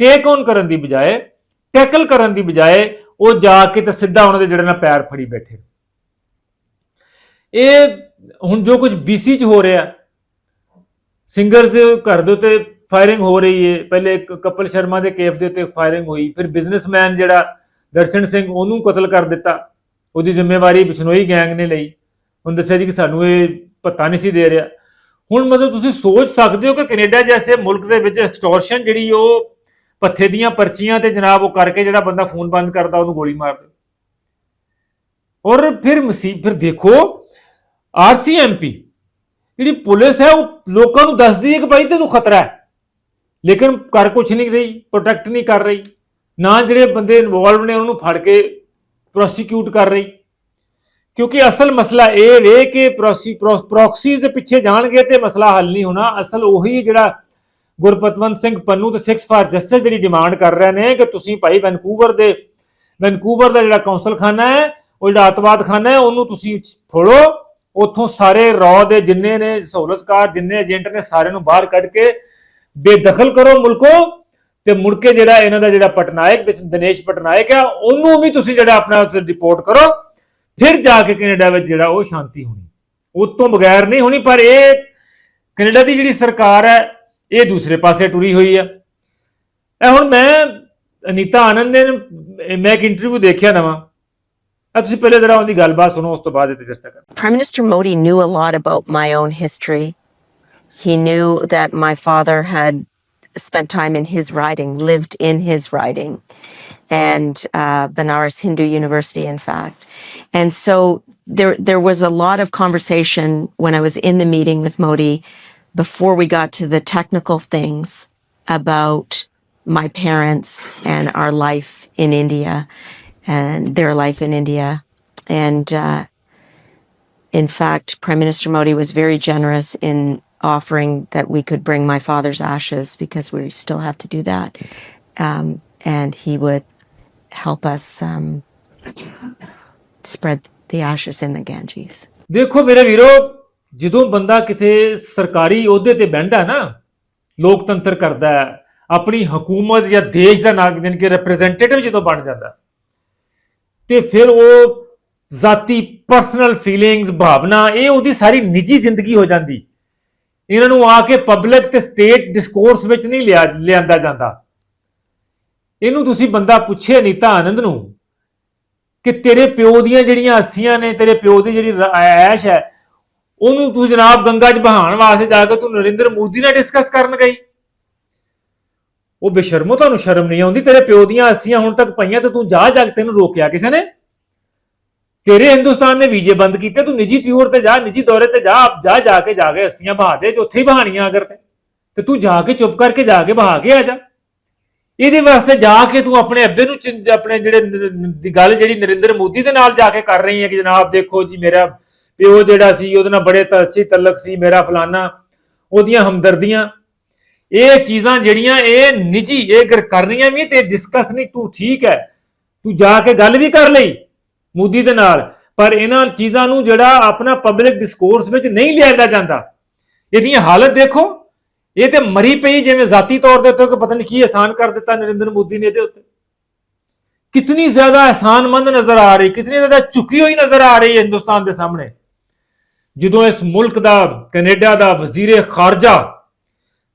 ਟੇਕ ਔਨ ਕਰਨ ਦੀ ਬਜਾਏ ਟੈਕਲ ਕਰਨ ਦੀ ਬਜਾਏ ਉਹ ਜਾ ਕੇ ਤਾਂ ਸਿੱਧਾ ਉਹਨਾਂ ਦੇ ਜਿਹੜੇ ਨਾਲ ਪੈਰ ਫੜੀ ਬੈਠੇ। ਇਹ ਹੁਣ ਜੋ ਕੁਝ BC ਚ ਹੋ ਰਿਹਾ ਸਿੰਗਰਸ ਦੇ ਘਰ ਦੇ ਉੱਤੇ ਫਾਇਰਿੰਗ ਹੋ ਰਹੀ ਹੈ ਪਹਿਲੇ ਇੱਕ ਕਪਲ ਸ਼ਰਮਾ ਦੇ ਕੇਪ ਦੇ ਉੱਤੇ ਫਾਇਰਿੰਗ ਹੋਈ। ਫਿਰ ਬਿਜ਼ਨਸਮੈਨ ਜਿਹੜਾ ਦਰਸ਼ਨ ਸਿੰਘ, ਉਹਨੂੰ ਕਤਲ ਕਰ ਦਿੱਤਾ। ਉਹਦੀ ਜ਼ਿੰਮੇਵਾਰੀ ਬਿਸ਼ਨੋਈ ਗੈਂਗ ਨੇ ਲਈ। ਹੁਣ ਦੱਸਿਆ ਜੀ ਕਿ ਸਾਨੂੰ ਇਹ ਪਤਾ ਨਹੀਂ ਸੀ ਦੇ ਰਿਹਾ। ਹੁਣ ਮਤਲਬ ਤੁਸੀਂ ਸੋਚ ਸਕਦੇ ਹੋ ਕਿ ਕੈਨੇਡਾ ਜੈਸੇ ਮੁਲਕ ਦੇ ਵਿੱਚ ਐਕਸਟੋਰਸ਼ਨ ਜਿਹੜੀ ਉਹ ਪੱਥੇ ਦੀਆਂ ਪਰਚੀਆਂ ਤੇ ਜਨਾਬ ਉਹ ਕਰਕੇ ਜਿਹੜਾ ਬੰਦਾ ਫੋਨ ਬੰਦ ਕਰਦਾ, ਉਹਨੂੰ ਗੋਲੀ ਮਾਰ ਦੇ ਔਰ ਫਿਰ ਮਸੀਬ ਫਿਰ ਦੇਖੋ ਆਰਸੀਐਮਪੀ ਜਿਹੜੀ ਪੁਲਿਸ ਹੈ, ਉਹ ਲੋਕਾਂ ਨੂੰ ਦੱਸਦੀ ਹੈ ਕਿ ਭਾਈ ਤੈਨੂੰ ਖਤਰਾ ਹੈ। ਲੇਕਿਨ ਕਰ ਕੁਛ ਨਹੀਂ ਰਹੀ ਪ੍ਰੋਟੈਕਟ ਨਹੀਂ ਕਰ ਰਹੀ। ਨਾ ਜਿਹੜੇ ਬੰਦੇ ਇਨਵੋਲਵ ਨੇ, ਉਹਨੂੰ ਫੜ ਕੇ ਪ੍ਰੋਸੀਕਿਊਟ ਕਰ ਰਹੀ। ਕਿਉਂਕਿ ਅਸਲ ਮਸਲਾ ਇਹ ਵੇ ਕਿ ਪ੍ਰੋਕਸੀਜ਼ ਦੇ ਪਿੱਛੇ ਜਾਣਗੇ ਤੇ ਮਸਲਾ ਹੱਲ ਨਹੀਂ ਹੋਣਾ। ਅਸਲ ਉਹੀ ਜਿਹੜਾ ਗੁਰਪਤਵੰਤ ਸਿੰਘ ਪੰਨੂ ਤੇ 6 ਫਾਰ ਜਸਟਿਸ ਜਿਹੜੀ ਡਿਮਾਂਡ ਕਰ ਰਹੇ ਨੇ ਕਿ ਤੁਸੀਂ ਭਾਈ ਵੈਨਕੂਵਰ ਦੇ ਵੈਨਕੂਵਰ ਦਾ ਜਿਹੜਾ ਕੌਂਸਲ ਖਾਨਾ ਹੈ, ਉਹ ਜਿਹੜਾ ਅਤਵਾਦ ਖਾਨਾ ਹੈ, ਉਹਨੂੰ ਤੁਸੀਂ ਫੋੜੋ। ਉੱਥੋਂ ਸਾਰੇ ਰੌ ਦੇ ਜਿੰਨੇ ਨੇ, ਸਹੂਲਤਕਾਰ ਜਿੰਨੇ ਏਜੰਟ ਨੇ, ਸਾਰਿਆਂ ਨੂੰ ਬਾਹਰ ਕੱਢ ਕੇ ਬੇਦਖਲ ਕਰੋ ਮੁਲਕੋ ਤੇ ਮੁੜ ਕੇ ਜਿਹੜਾ ਇਹਨਾਂ ਦਾ ਜਿਹੜਾ ਪਟਨਾਇਕ ਦਿਨੇਸ਼ ਪਟਨਾਇਕ ਹੈ ਉਹਨੂੰ ਵੀ ਤੁਸੀਂ ਜਿਹੜਾ ਆਪਣਾ ਉੱਥੇ ਰਿਪੋਰਟ ਕਰੋ, ਫਿਰ ਜਾ ਕੇ ਕੈਨੇਡਾ ਵਿੱਚ ਜਿਹੜਾ ਉਹ ਸ਼ਾਂਤੀ ਹੋਣੀ। ਉਹ ਤੋਂ ਬਗੈਰ ਨਹੀਂ ਹੋਣੀ, ਪਰ ਇਹ ਕੈਨੇਡਾ ਦੀ ਜਿਹੜੀ ਸਰਕਾਰ ਹੈ, ਇਹ ਦੂਸਰੇ ਪਾਸੇ ਟੁਰੀ ਹੋਈ ਹੈ ਇਹ ਹੁਣ ਮੈਂ, ਅਨੀਤਾ ਆਨੰਦ ਨੇ, ਮੈਂ ਇੱਕ ਇੰਟਰਵਿਊ ਦੇਖਿਆ ਨਵਾਂ। ਤੁਸੀਂ ਪਹਿਲੇ ਜਰਾ ਉਹਦੀ ਗੱਲਬਾਤ ਸੁਣੋ, ਉਸ ਤੋਂ ਬਾਅਦ ਇਹ ਤੇ ਚਰਚਾ ਕਰਾਂਗੇ Prime Minister Modi knew a lot about my own history. He knew that my father had spent time in his writing, lived in his writing, and uh, Banaras Hindu University, in fact. And so there, there was a lot of conversation when I was in the meeting with Modi before we got to the technical things about my parents and our life in India and their life in India. And uh, in fact, Prime Minister Modi was very generous in offering that we could bring my father's ashes because we still have to do that. Um, and he would help us um, spread the ashes in the Ganges. ਦੇਖੋ ਮੇਰੇ ਵੀਰੋ ਜਦੋਂ ਬੰਦਾ ਕਿਤੇ ਸਰਕਾਰੀ ਅਹੁਦੇ ਤੇ ਬਹਿੰਦਾ ਨਾ ਲੋਕਤੰਤਰ ਕਰਦਾ ਹੈ ਆਪਣੀ ਹਕੂਮਤ ਜਾਂ ਦੇਸ਼ ਦਾ ਨਾਗਰਿਕ ਜਾਣੀ ਕਿ ਰਿਪਰੈਜ਼ੈਂਟੇਟਿਵ ਜਦੋਂ ਬਣ ਜਾਂਦਾ ਤੇ ਫਿਰ ਉਹ ਜ਼ਾਤੀ ਪਰਸਨਲ ਫੀਲਿੰਗਸ ਭਾਵਨਾ ਇਹ ਉਹਦੀ ਸਾਰੀ ਨਿੱਜੀ ਜ਼ਿੰਦਗੀ ਹੋ ਜਾਂਦੀ ਇਹਨਾਂ ਨੂੰ ਆ ਕੇ ਪਬਲਿਕ ਤੇ ਸਟੇਟ ਡਿਸਕੋਰਸ ਵਿੱਚ ਨਹੀਂ ਲਿਆ, ਲਿਆਂਦਾ ਜਾਂਦਾ। ਇਹਨੂੰ ਤੁਸੀਂ ਬੰਦਾ ਪੁੱਛੇ ਅਨੀਤਾ ਆਨੰਦ ਨੂੰ ਕਿ ਤੇਰੇ ਪਿਓ ਦੀਆਂ ਜਿਹੜੀਆਂ ਅਸਥੀਆਂ ਨੇ, ਤੇਰੇ ਪਿਓ ਦੀ ਜਿਹੜੀ ਰ- ਐਸ਼ ਹੈ, ਉਹਨੂੰ ਤੂੰ ਜਨਾਬ ਗੰਗਾ 'ਚ ਬਹਾਉਣ ਵਾਸਤੇ ਜਾ ਕੇ ਤੂੰ ਨਰਿੰਦਰ ਮੋਦੀ ਨਾਲ ਡਿਸਕਸ ਕਰਨ ਗਈ। ਉਹ ਬੇਸ਼ਰਮੋ, ਤੁਹਾਨੂੰ ਸ਼ਰਮ ਨਹੀਂ ਆਉਂਦੀ? ਤੇਰੇ ਪਿਓ ਦੀਆਂ ਅਸਥੀਆਂ ਹੁਣ ਤੱਕ ਪਈਆਂ ਤੇ ਤੂੰ ਜਾ ਜਾ ਕੇ ਤੈਨੂੰ ਰੋਕਿਆ ਕਿਸੇ ਨੇ? ਤੇਰੇ ਹਿੰਦੁਸਤਾਨ ਨੇ ਵੀਜ਼ੇ ਬੰਦ ਕੀਤੇ, ਤੂੰ ਨਿੱਜੀ ਟਿਊਰ ਤੇ ਜਾ, ਨਿੱਜੀ ਦੌਰੇ ਤੇ ਜਾ ਜਾ ਜਾ ਕੇ ਜਾ ਕੇ ਅਸਥੀਆਂ ਬਹਾ ਦੇ ਤੇ ਉੱਥੇ ਹੀ ਬਹਾਣੀਆਂ ਅਗਰ ਤੇ। ਤੇ ਤੂੰ ਜਾ ਕੇ ਚੁੱਪ ਕਰਕੇ ਜਾ ਕੇ ਬਹਾ ਕੇ ਆ ਜਾ। ਇਹਦੇ ਵਾਸਤੇ ਜਾ ਕੇ ਤੂੰ ਆਪਣੇ ਅੱਬੇ ਨੂੰ ਆਪਣੇ ਜਿਹੜੇ ਗੱਲ ਜਿਹੜੀ ਨਰਿੰਦਰ ਮੋਦੀ ਦੇ ਨਾਲ ਜਾ ਕੇ ਕਰ ਰਹੀ ਹੈ ਕਿ ਜਨਾਬ ਦੇਖੋ ਜੀ, ਮੇਰਾ ਪਿਓ ਜਿਹੜਾ ਸੀ, ਉਹਦੇ ਨਾਲ ਬੜੇ ਤਰਸੀ ਤਲਕ ਸੀ, ਮੇਰਾ ਫਲਾਨਾ, ਉਹਦੀਆਂ ਹਮਦਰਦੀਆਂ। ਇਹ ਚੀਜ਼ਾਂ ਜਿਹੜੀਆਂ ਇਹ ਨਿੱਜੀ, ਇਹ ਕਰਨੀਆਂ ਵੀ ਤੇ ਡਿਸਕਸ ਨਹੀਂ, ਤੂੰ ਠੀਕ ਹੈ। ਤੂੰ ਜਾ ਕੇ ਗੱਲ ਵੀ ਕਰ ਲਈ। ਮੋਦੀ ਦੇ ਨਾਲ, ਪਰ ਇਹਨਾਂ ਚੀਜ਼ਾਂ ਨੂੰ ਜਿਹੜਾ ਆਪਣਾ ਪਬਲਿਕ ਡਿਸਕੋਰਸ ਵਿੱਚ ਨਹੀਂ ਲਿਆਂਦਾ ਜਾਂਦਾ। ਇਹਦੀਆਂ ਹਾਲਤ ਦੇਖੋ, ਇਹ ਤੇ ਮਰੀ ਪਈ ਜਿਵੇਂ ਜ਼ਾਤੀ ਤੌਰ ਦੇ ਉੱਤੇ ਪਤਾ ਨਹੀਂ ਕੀ ਆਸਾਨ ਕਰ ਦਿੱਤਾ ਨਰਿੰਦਰ ਮੋਦੀ ਨੇ ਇਹਦੇ ਉੱਤੇ। ਕਿਤਨੀ ਜ਼ਿਆਦਾ ਆਸਾਨਮੰਦ ਨਜ਼ਰ ਆ ਰਹੀ, ਕਿਤਨੀ ਜ਼ਿਆਦਾ ਝੁਕੀ ਹੋਈ ਨਜ਼ਰ ਆ ਰਹੀ ਹੈ ਹਿੰਦੁਸਤਾਨ ਦੇ ਸਾਹਮਣੇ। ਜਦੋਂ ਇਸ ਮੁਲਕ ਦਾ, ਕੈਨੇਡਾ ਦਾ ਵਜ਼ੀਰ ਖਾਰਜਾ,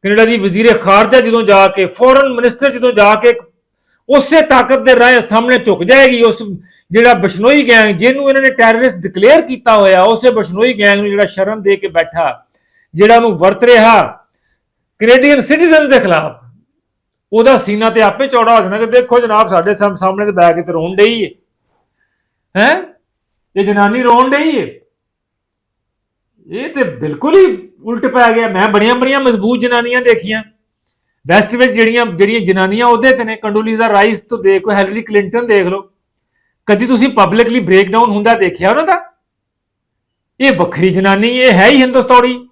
ਕੈਨੇਡਾ ਦੀ ਵਜ਼ੀਰ ਖਾਰਜਾ ਜਦੋਂ ਜਾ ਕੇ ਫੋਰਨ ਮਿਨਿਸਟਰ ਜਦੋਂ ਜਾ ਕੇ ਉਸੇ ਤਾਕਤ ਦੇ ਰਾਹ ਸਾਹਮਣੇ ਝੁਕ ਜਾਏਗੀ। ਉਸ ਜਿਹੜਾ ਬਸ਼ਨੋਈ ਗੈਂਗ ਜਿਹਨੂੰ ਇਹਨਾਂ ਨੇ ਟੈਰਰਿਸਟ ਡਿਕਲੇਅਰ ਕੀਤਾ ਹੋਇਆ, ਉਸੇ ਬਸ਼ਨੋਈ ਗੈਂਗ ਨੂੰ ਜਿਹੜਾ ਸ਼ਰਨ ਦੇ ਕੇ ਬੈਠਾ, ਜਿਹੜਾ ਉਹਨੂੰ ਵਰਤ ਰਿਹਾ ਕੈਨੇਡੀਅਨ ਸਿਟੀਜ਼ਨ ਦੇ ਖਿਲਾਫ। ਉਹਦਾ ਸੀਨਾ ਤੇ ਆਪੇ ਚੌੜਾ ਹੋ ਜਾਣਾ ਕਿ ਦੇਖੋ ਜਨਾਬ, ਸਾਡੇ ਸਾਹਮ- ਸਾਹਮਣੇ ਤੇ ਬੈ ਕੇ ਤੇ ਰੋਣ ਡਈ ਏ। ਹੈ? ਇਹ ਜਨਾਨੀ ਰੋਣ ਡਈ ਹੈ ਇਹ ਤੇ ਬਿਲਕੁਲ ਹੀ ਉਲਟ ਪੈ ਗਿਆ। ਮੈਂ ਬੜੀਆਂ ਬੜੀਆਂ ਮਜ਼ਬੂਤ ਜਨਾਨੀਆਂ ਦੇਖੀਆਂ। ਵੈਸਟ ਵਿੱਚ ਜਿਹੜੀਆਂ ਜਿਹੜੀਆਂ ਜਨਾਨੀਆਂ ਉਹਦੇ ਤੇ ਨੇ, ਕੰਡੋਲੀਜ਼ਾ ਰਾਈਸ ਤੋਂ ਦੇਖੋ ਹੈਲਰੀ ਕਲਿੰਟਨ ਦੇਖ ਲਓ। ਕਦੀ ਤੁਸੀਂ ਪਬਲਿਕਲੀ ਬ੍ਰੇਕਡਾਊਨ ਹੁੰਦਾ ਦੇਖਿਆ ਉਹਨਾਂ ਦਾ? ਇਹ ਵੱਖਰੀ ਜਨਾਨੀ, ਇਹ ਹੈ ਹੀ ਹਿੰਦੁਸਤਾਨੀ।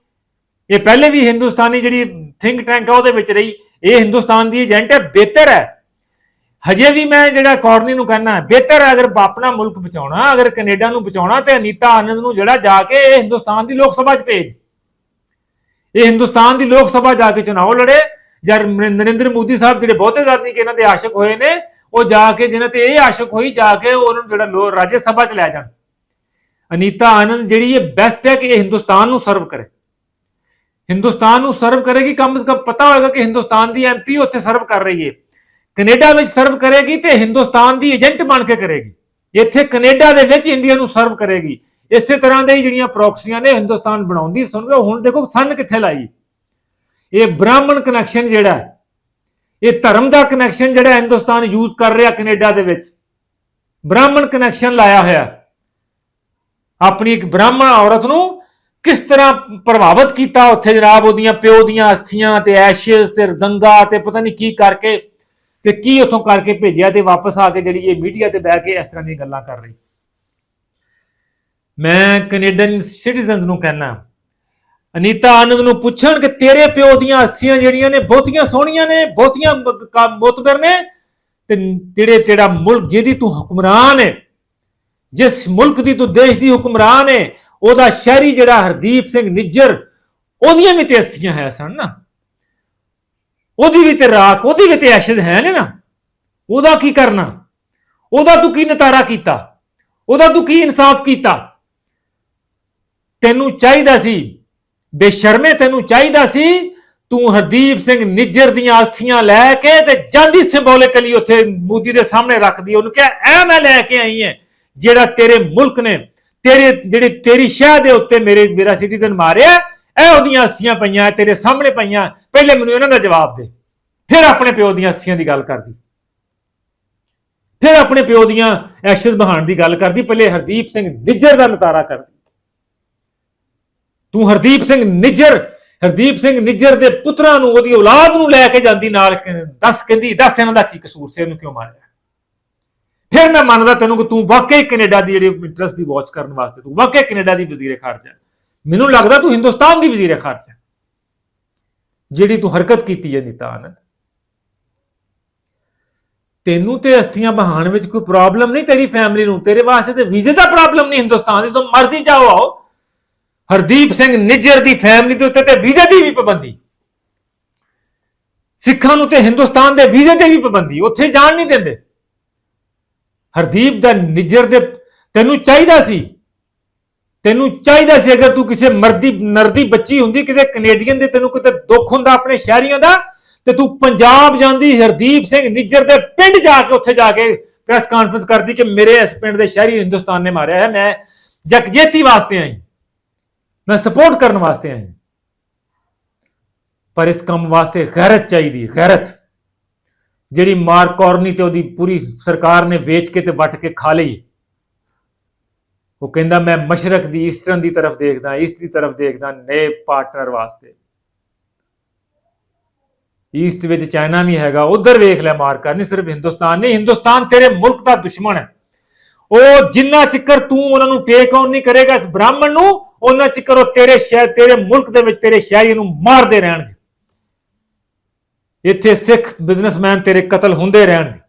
ਇਹ ਪਹਿਲੇ ਵੀ ਹਿੰਦੁਸਤਾਨੀ ਜਿਹੜੀ ਥਿੰਕ ਟੈਂਕ ਆ ਉਹਦੇ ਵਿੱਚ ਰਹੀ। ਇਹ ਹਿੰਦੁਸਤਾਨ ਦੀ ਏਜੰਟ ਹੈ, ਬਿਹਤਰ ਹੈ। ਹਜੇ ਵੀ ਮੈਂ ਜਿਹੜਾ ਕੌਰਨੀ ਨੂੰ ਕਹਿਣਾ ਬਿਹਤਰ ਹੈ ਅਗਰ ਆਪਣਾ ਮੁਲਕ ਬਚਾਉਣਾ, ਅਗਰ ਕੈਨੇਡਾ ਨੂੰ ਬਚਾਉਣਾ ਤੇ ਅਨੀਤਾ ਆਨੰਦ ਨੂੰ ਜਿਹੜਾ ਜਾ ਕੇ ਇਹ ਹਿੰਦੁਸਤਾਨ ਦੀ ਲੋਕ ਸਭਾ 'ਚ ਭੇਜ। ਇਹ ਹਿੰਦੁਸਤਾਨ ਦੀ ਲੋਕ ਸਭਾ ਜਾ ਕੇ ਚੁਣਾਵ ਲੜੇ ਜਦ ਨਰਿੰਦਰ ਮੋਦੀ ਸਾਹਿਬ ਜਿਹੜੇ ਬਹੁਤੇ ਜ਼ਾਤੀ ਕਿ ਇਹਨਾਂ ਦੇ ਆਸ਼ਿਕ ਹੋਏ ਨੇ, ਉਹ ਜਾ ਕੇ ਜਿਹਨਾਂ ਤੇ ਇਹ ਆਸ਼ਿਕ ਹੋਈ, ਜਾ ਕੇ ਉਹਨਾਂ ਨੂੰ ਜਿਹੜਾ ਲੋ, ਰਾਜ ਸਭਾ 'ਚ ਲੈ ਜਾਣ। ਅਨੀਤਾ ਆਨੰਦ ਜਿਹੜੀ ਇਹ ਬੈਸਟ ਹੈ ਕਿ ਇਹ ਹਿੰਦੁਸਤਾਨ ਨੂੰ ਸਰਵ ਕਰੇ। ਹਿੰਦੁਸਤਾਨ ਨੂੰ ਸਰਵ ਕਰੇਗੀ, ਕਮ ਸੇ, ਕਮ ਪਤਾ ਹੋਏਗਾ ਕਿ ਹਿੰਦੁਸਤਾਨ ਦੀ ਐਮਪੀ ਉੱਥੇ ਸਰਵ ਕਰ ਰਹੀ ਹੈ ਕੈਨੇਡਾ ਵਿੱਚ ਸਰਵ ਕਰੇਗੀ ਤੇ ਹਿੰਦੁਸਤਾਨ ਦੀ ਏਜੰਟ ਬਣ ਕੇ ਕਰੇਗੀ। ਇੱਥੇ ਕੈਨੇਡਾ ਦੇ ਵਿੱਚ ਇੰਡੀਆ ਨੂੰ ਸਰਵ ਕਰੇਗੀ। ਇਸੇ ਤਰ੍ਹਾਂ ਦੇ ਜਿਹੜੀਆਂ ਪ੍ਰੋਕਸੀਆਂ ਨੇ ਹਿੰਦੁਸਤਾਨ ਬਣਾਉਂਦੀ ਸੁਣ ਲਓ, ਹੁਣ ਦੇਖੋ, ਸੰਨ ਕਿੱਥੇ ਲਾਈ। ਇਹ ਬ੍ਰਾਹਮਣ ਕਨੈਕਸ਼ਨ ਜਿਹੜਾ ਇਹ ਧਰਮ ਦਾ ਕਨੈਕਸ਼ਨ ਜਿਹੜਾ ਹਿੰਦੁਸਤਾਨ ਯੂਜ਼ ਕਰ ਰਿਹਾ ਕੈਨੇਡਾ ਦੇ ਵਿੱਚ। ਬ੍ਰਾਹਮਣ ਕਨੈਕਸ਼ਨ ਲਾਇਆ ਹੋਇਆ। ਆਪਣੀ ਇੱਕ ਬ੍ਰਾਹਮਣ ਔਰਤ ਨੂੰ ਕਿਸ ਤਰ੍ਹਾਂ ਪ੍ਰਭਾਵਿਤ ਕੀਤਾ ਉੱਥੇ ਜਨਾਬ ਉਹਦੀਆਂ ਪਿਓ ਦੀਆਂ ਅਸਥੀਆਂ ਤੇ ਐਸ਼ਸ ਤੇ ਗੰਗਾ ਤੇ ਪਤਾ ਨਹੀਂ ਕੀ ਕਰਕੇ ਤੇ ਕੀ ਉੱਥੋਂ ਕਰਕੇ ਭੇਜਿਆ ਤੇ ਵਾਪਸ ਆ ਕੇ ਜਿਹੜੀ ਇਹ ਮੀਡੀਆ ਤੇ ਬਹਿ ਕੇ ਇਸ ਤਰ੍ਹਾਂ ਦੀਆਂ ਗੱਲਾਂ ਕਰ ਰਹੀ। ਮੈਂ ਕੈਨੇਡੀਅਨ ਸਿਟੀਜ਼ਨਸ ਨੂੰ ਕਹਿਣਾ ਅਨੀਤਾ ਆਨੰਦ ਨੂੰ ਪੁੱਛਣ ਕਿ ਤੇਰੇ ਪਿਓ ਦੀਆਂ ਅਸਥੀਆਂ ਜਿਹੜੀਆਂ ਨੇ, ਬਹੁਤੀਆਂ ਸੋਹਣੀਆਂ ਨੇ, ਬਹੁਤੀਆਂ ਮੋਤਬਰ ਨੇ, ਤੇ ਜਿਹੜੇ ਤੇਰਾ ਮੁਲਕ ਜਿਹਦੀ ਤੂੰ ਹੁਕਮਰਾਨ ਹੈ ਜਿਸ ਮੁਲਕ ਦੀ ਤੂੰ ਦੇਸ਼ ਦੀ ਹੁਕਮਰਾਨ ਹੈ ਉਹਦਾ ਸ਼ਹਿਰੀ ਜਿਹੜਾ ਹਰਦੀਪ ਸਿੰਘ ਨਿੱਜਰ, ਉਹਦੀਆਂ ਵੀ ਤੇ ਅਸਥੀਆਂ ਹੈ ਸਨ ਨਾ। ਉਹਦੀ ਵੀ ਤੇ ਰਾਖ, ਉਹਦੀ ਵੀ ਤੇ ਐਸ਼ਜ਼ ਹੈ ਨੇ ਨਾ। ਉਹਦਾ ਕੀ ਕਰਨਾ? ਉਹਦਾ ਤੂੰ ਕੀ ਨਤਾਰਾ ਕੀਤਾ? ਉਹਦਾ ਤੂੰ ਕੀ ਇਨਸਾਫ ਕੀਤਾ? ਤੈਨੂੰ ਚਾਹੀਦਾ ਸੀ ਬੇਸ਼ਰਮੇ ਤੈਨੂੰ ਚਾਹੀਦਾ ਸੀ, ਤੂੰ ਹਰਦੀਪ ਸਿੰਘ ਨਿੱਜਰ ਦੀਆਂ ਅਸਥੀਆਂ ਲੈ ਕੇ ਤੇ ਜਾਂਦੀ ਸਿੰਬੋਲਿਕਲੀ ਉੱਥੇ ਮੋਦੀ ਦੇ ਸਾਹਮਣੇ ਰੱਖਦੀ, ਉਹਨੂੰ ਕਿਹਾ, ਐ ਮੈਂ ਲੈ ਕੇ ਆਈ ਹਾਂ ਜਿਹੜਾ ਤੇਰੇ ਮੁਲਕ ਨੇ, ਤੇਰੇ, ਜਿਹੜੇ ਤੇਰੀ ਸ਼ਹਿ ਦੇ ਉੱਤੇ ਮੇਰੇ, ਮੇਰਾ ਸਿਟੀਜ਼ਨ ਮਾਰਿਆ, ਇਹ ਉਹਦੀਆਂ ਅਸਥੀਆਂ ਪਈਆਂ ਤੇਰੇ ਸਾਹਮਣੇ ਪਈਆਂ, ਪਹਿਲੇ ਮੈਨੂੰ ਇਹਨਾਂ ਦਾ ਜਵਾਬ ਦੇ। ਫਿਰ ਆਪਣੇ ਪਿਓ ਦੀਆਂ ਅਸਥੀਆਂ ਦੀ ਗੱਲ ਕਰਦੀ। ਫਿਰ ਆਪਣੇ ਪਿਓ ਦੀਆਂ ਐਕਸ਼ਨਸ ਬਹਾਨ ਦੀ ਗੱਲ ਕਰਦੀ, ਪਹਿਲੇ ਹਰਦੀਪ ਸਿੰਘ ਨਿੱਜਰ ਦਾ ਨਤਾਰਾ ਕਰਦੀ। ਤੂੰ ਹਰਦੀਪ ਸਿੰਘ ਨਿੱਜਰ, ਹਰਦੀਪ ਸਿੰਘ ਨਿੱਜਰ ਦੇ ਪੁੱਤਰਾਂ ਨੂੰ, ਉਹਦੀ ਔਲਾਦ ਨੂੰ ਲੈ ਕੇ ਜਾਂਦੀ ਨਾਲ, ਦੱਸ ਕਹਿੰਦੀ, ਦੱਸ ਇਹਨਾਂ ਦਾ ਕੀ ਕਸੂਰ ਸੀ, ਇਹਨੂੰ ਕਿਉਂ ਮਾਰਿਆ? ਫਿਰ ਮੈਂ ਮੰਨਦਾ ਤੈਨੂੰ ਕਿ ਤੂੰ ਵਾਕਈ ਕੈਨੇਡਾ ਦੀ ਜਿਹੜੀ ਇੰਟਰਸਟ ਦੀ ਵਾਚ ਕਰਨ ਵਾਸਤੇ, ਤੂੰ ਵਾਕਈ ਕੈਨੇਡਾ ਦੀ ਵਜ਼ੀਰੇ ਖਾਰਜਾ ਮੈਨੂੰ ਲੱਗਦਾ ਤੂੰ ਹਿੰਦੁਸਤਾਨ ਦੀ ਵਜ਼ੀਰੇ ਖਾਰਜਾ ਜਿਹੜੀ ਤੂੰ ਹਰਕਤ ਕੀਤੀ ਹੈ ਨੀਤਾ ਆਨੰਦ ਤੈਨੂੰ ਤੇ ਅਸਥੀਆਂ ਬਹਾਨ ਵਿੱਚ ਕੋਈ ਪ੍ਰੋਬਲਮ ਨਹੀਂ ਤੇਰੀ ਫੈਮਿਲੀ ਨੂੰ, ਤੇਰੇ ਵਾਸਤੇ ਤੇ ਵੀਜ਼ੇ ਦਾ ਪ੍ਰੋਬਲਮ ਨਹੀਂ ਹਿੰਦੁਸਤਾਨ ਦੀ ਤੋਂ ਮਰਜ਼ੀ ਜਾਓ ਆਓ। ਹਰਦੀਪ ਸਿੰਘ ਨਿੱਜਰ ਦੀ ਫੈਮਿਲੀ ਦੇ ਉੱਤੇ ਤੇ ਵੀਜ਼ੇ ਦੀ ਵੀ ਪਾਬੰਦੀ। ਸਿੱਖਾਂ ਨੂੰ ਤੇ ਹਿੰਦੁਸਤਾਨ ਦੇ ਵੀਜ਼ੇ ਤੇ ਵੀ ਪਾਬੰਦੀ, ਉੱਥੇ ਜਾਣ ਨਹੀਂ ਦਿੰਦੇ। ਹਰਦੀਪ ਦਾ ਨਿੱਜਰ ਦੇ ਤੈਨੂੰ ਚਾਹੀਦਾ ਸੀ। ਤੈਨੂੰ ਚਾਹੀਦਾ ਸੀ ਅਗਰ ਤੂੰ ਕਿਸੇ ਮਰਦੀ ਨਰਦੀ ਬੱਚੀ ਹੁੰਦੀ ਕਿਤੇ ਕੈਨੇਡੀਅਨ ਦੇ ਤੈਨੂੰ ਕਿਤੇ ਦੁੱਖ ਹੁੰਦਾ ਆਪਣੇ ਸ਼ਹਿਰੀਆਂ ਦਾ, ਤੇ ਤੂੰ ਪੰਜਾਬ ਜਾਂਦੀ, ਹਰਦੀਪ ਸਿੰਘ ਨਿੱਜਰ ਦੇ ਪਿੰਡ ਜਾ ਕੇ ਉੱਥੇ ਜਾ ਕੇ ਪ੍ਰੈਸ ਕਾਨਫਰੰਸ ਕਰਦੀ ਕਿ ਮੇਰੇ ਇਸ ਪਿੰਡ ਦੇ ਸ਼ਹਿਰੀ ਹਿੰਦੁਸਤਾਨ ਨੇ ਮਾਰਿਆ ਹੈ, ਮੈਂ ਜਗਜੇਤੀ ਵਾਸਤੇ ਆਈ। ਮੈਂ ਸਪੋਰਟ ਕਰਨ ਵਾਸਤੇ ਆਇਆ ਪਰ ਇਸ ਕੰਮ ਵਾਸਤੇ ਗੈਰਤ ਚਾਹੀਦੀ ਹੈ, ਗੈਰਤ। ਜਿਹੜੀ ਮਾਰਕੌਰਨੀ ਤੇ ਉਹਦੀ ਪੂਰੀ ਸਰਕਾਰ ਨੇ ਵੇਚ ਕੇ ਤੇ ਵੱਟ ਕੇ ਖਾ ਲਈ। ਉਹ ਕਹਿੰਦਾ, ਮੈਂ ਮਸ਼ਰਕ ਦੀ ਈਸਟਰਨ ਦੀ ਤਰਫ ਦੇਖਦਾ, ਈਸਟ ਦੀ ਤਰਫ ਦੇਖਦਾ, ਨਏ ਪਾਰਟਨਰ ਵਾਸਤੇ। ਈਸਟ ਵਿੱਚ ਚਾਈਨਾ ਵੀ ਹੈਗਾ, ਉਧਰ ਵੇਖ ਲੈ ਮਾਰ ਕਰ ਨਹੀਂ ਸਿਰਫ ਹਿੰਦੁਸਤਾਨ ਨਹੀਂ, ਹਿੰਦੁਸਤਾਨ ਤੇਰੇ ਮੁਲਕ ਦਾ ਦੁਸ਼ਮਣ ਹੈ। ਉਹ ਜਿੰਨਾ ਚਿਕਰ ਤੂੰ ਉਹਨਾਂ ਨੂੰ ਟੇਕ ਆਨ ਨਹੀਂ ਕਰੇਗਾ, ਇਸ ਬ੍ਰਾਹਮਣ ਨੂੰ ਉਹਨਾਂ ਚਿਕਰ ਉਹ ਤੇਰੇ ਸ਼ਹਿਰ, ਤੇਰੇ ਮੁਲਕ ਦੇ ਵਿੱਚ ਤੇਰੇ ਸ਼ਹਿਰੀ ਨੂੰ ਮਾਰਦੇ ਰਹਿਣਗੇ। ਇੱਥੇ ਸਿੱਖ ਬਿਜ਼ਨਸਮੈਨ ਤੇਰੇ ਕਤਲ ਹੁੰਦੇ ਰਹਿਣਗੇ।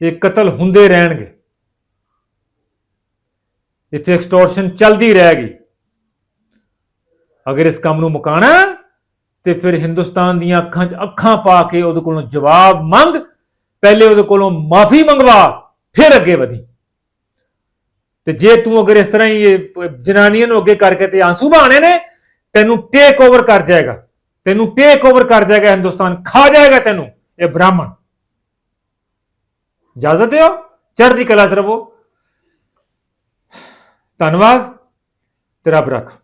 ਇਹ ਕਤਲ ਹੁੰਦੇ ਰਹਿਣਗੇ। ਇੱਥੇ ਐਕਸਟੋਰਸ਼ਨ ਚੱਲਦੀ ਰਹੇਗੀ। ਅਗਰ ਇਸ ਕੰਮ ਨੂੰ ਮੁਕਾਣਾ ਤੇ ਫਿਰ ਹਿੰਦੁਸਤਾਨ ਦੀਆਂ ਅੱਖਾਂ 'ਚ ਅੱਖਾਂ ਪਾ ਕੇ ਉਹਦੇ ਕੋਲੋਂ ਜਵਾਬ ਮੰਗ, ਪਹਿਲੇ ਉਹਦੇ ਕੋਲੋਂ ਮਾਫੀ ਮੰਗਵਾ, ਫਿਰ ਅੱਗੇ ਵਧੀ। ਤੇ ਜੇ ਤੂੰ ਅਗਰ ਇਸ ਤਰ੍ਹਾਂ ਹੀ ਇਹ ਜਨਾਨੀਆਂ ਨੂੰ ਅੱਗੇ ਕਰਕੇ ਤੇ ਆਂਸੂ ਬਹਾਣੇ ਨੇ, ਤੈਨੂੰ ਟੇਕ ਓਵਰ ਕਰ ਜਾਏਗਾ। ਤੈਨੂੰ ਟੇਕ ਓਵਰ ਕਰ ਜਾਏਗਾ ਹਿੰਦੁਸਤਾਨ। ਖਾ ਜਾਏਗਾ ਤੈਨੂੰ, ਇਹ ਬ੍ਰਾਹਮਣ। ਇਜਾਜ਼ਤ ਦਿਓ, ਚੜ੍ਹਦੀ ਕਲਾ ਚ ਰਵੋ ਧੰਨਵਾਦ, ਤੇ ਰੱਬ ਰੱਖ।